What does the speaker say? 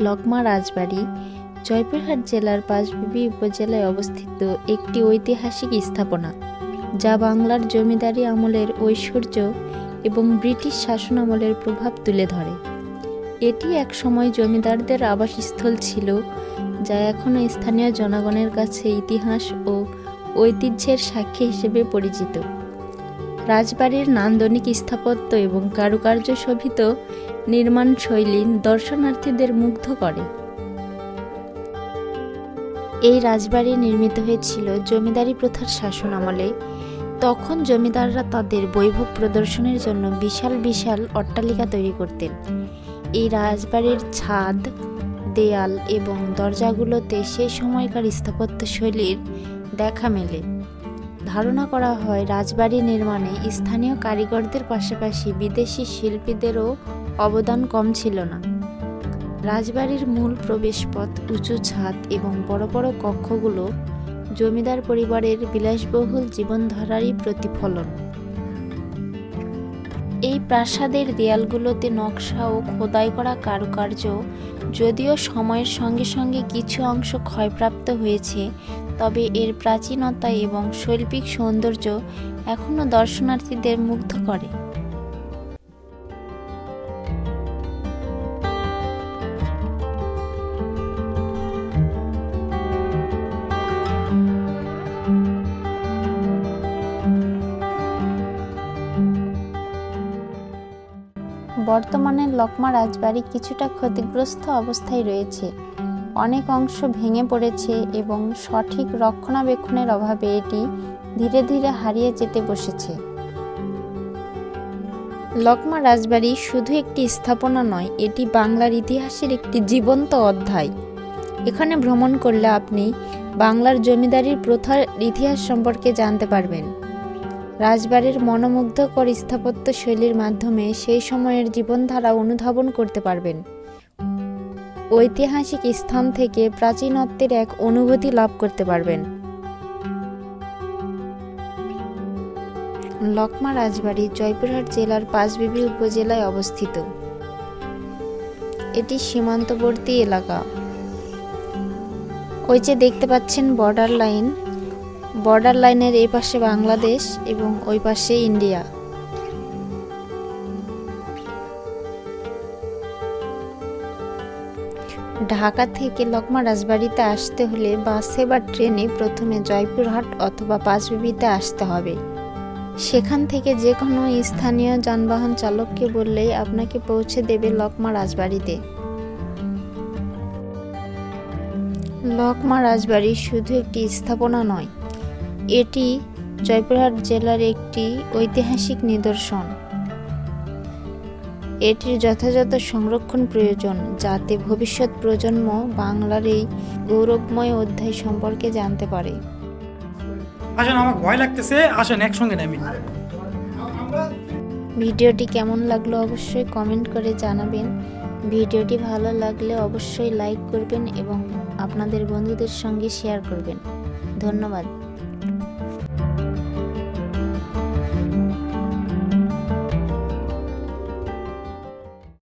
লকমা রাজবাড়ি, জয়পুরহাট জেলার পাঁচবিবি উপজেলায় অবস্থিত একটি ঐতিহাসিক স্থাপনা, যা বাংলার জমিদারি আমলের ঐশ্বর্য এবং ব্রিটিশ শাসন আমলের প্রভাব তুলে ধরে। এটি এক সময় জমিদারদের আবাসস্থল ছিল, যা এখনও স্থানীয় জনগণের কাছে ইতিহাস ও ঐতিহ্যের সাক্ষী হিসেবে পরিচিত। রাজবাড়ির নান্দনিক স্থাপত্য এবং কারুকার্য শোভিত নির্মাণ শৈলী দর্শনার্থীদের মুগ্ধ করে। এই রাজবাড়ি নির্মিত হয়েছিল জমিদারি প্রথার শাসন আমলে। তখন জমিদাররা তাদের বৈভব প্রদর্শনের জন্য বিশাল বিশাল অট্টালিকা তৈরি করতেন। এই রাজবাড়ির ছাদ, দেয়াল এবং দরজাগুলোতে সেই সময়কার স্থাপত্য শৈলীর দেখা মেলে। ধারণা করা হয় রাজবাড়ি নির্মাণে স্থানীয় কারিগরদের পাশাপাশি বিদেশি শিল্পীদেরও অবদান কম ছিল না। রাজবাড়ির মূল প্রবেশপথ, উঁচু ছাদ এবং বড় বড় কক্ষগুলো জমিদার পরিবারের বিলাসবহুল জীবনধারারই প্রতিফলন। এই প্রাসাদের দেয়ালগুলোতে নকশা ও খোদাই করা কারুকার্য যদিও সময়ের সঙ্গে সঙ্গে কিছু অংশ ক্ষয়প্রাপ্ত হয়েছে তবে এর প্রাচীনতা এবং শৈল্পিক সৌন্দর্য এখনও দর্শনার্থীদের মুগ্ধ করে। বর্তমানে লকমা রাজবাড়ি কিছুটা ক্ষতিগ্রস্ত অবস্থায় রয়েছে। অনেক অংশ ভেঙে পড়েছে এবং সঠিক রক্ষণাবেক্ষণের অভাবে এটি ধীরে ধীরে হারিয়ে যেতে বসেছে। লকমা রাজবাড়ি শুধু একটি স্থাপনা নয়, এটি বাংলার ইতিহাসের একটি জীবন্ত অধ্যায়। এখানে ভ্রমণ করলে আপনি বাংলার জমিদারির প্রথার ইতিহাস সম্পর্কে জানতে পারবেন। রাজবাড়ির মনোমুগ্ধকর স্থাপত্য শৈলীর মাধ্যমে সেই সময়ের জীবনধারা অনুধাবন করতে পারবেন। ঐতিহাসিক স্থান থেকে প্রাচীনত্বের এক অনুভূতি লাভ করতে পারবেন। লকমা রাজবাড়ি জয়পুরহাট জেলার পাঁচবিবি উপজেলায় অবস্থিত। এটি সীমান্তবর্তী এলাকা। ওই যে দেখতে পাচ্ছেন বর্ডার লাইন। বর্ডার লাইনের এই পাশে বাংলাদেশ এবং ওই পাশে ইন্ডিয়া। ঢাকা থেকে লকমা রাজবাড়িতে আসতে হলে বাসে বা ট্রেনে প্রথমে জয়পুরহাট অথবা পাঁচবিবিতে আসতে হবে। সেখান থেকে যে কোনো স্থানীয় যানবাহন চালককে বললেই আপনাকে পৌঁছে দেবে লকমা রাজবাড়িতে। লকমা রাজবাড়ি শুধু একটি স্থাপনা নয়, এটি জয়পুরহাট জেলার একটি ঐতিহাসিক নিদর্শন। এটির যথাযথ সংরক্ষণ প্রয়োজন যাতে ভবিষ্যৎ প্রজন্ম বাংলার এই গৌরবময় অধ্যায় সম্পর্কে জানতে পারে। আসেন আমার ভয় লাগতেছে। আসেন একসঙ্গে নামি ভিডিওটি কেমন লাগল অবশ্যই কমেন্ট করে জানাবেন। ভিডিওটি ভালো লাগলে অবশ্যই লাইক করবেন এবং আপনাদের বন্ধুদের সঙ্গে শেয়ার করবেন। ধন্যবাদ।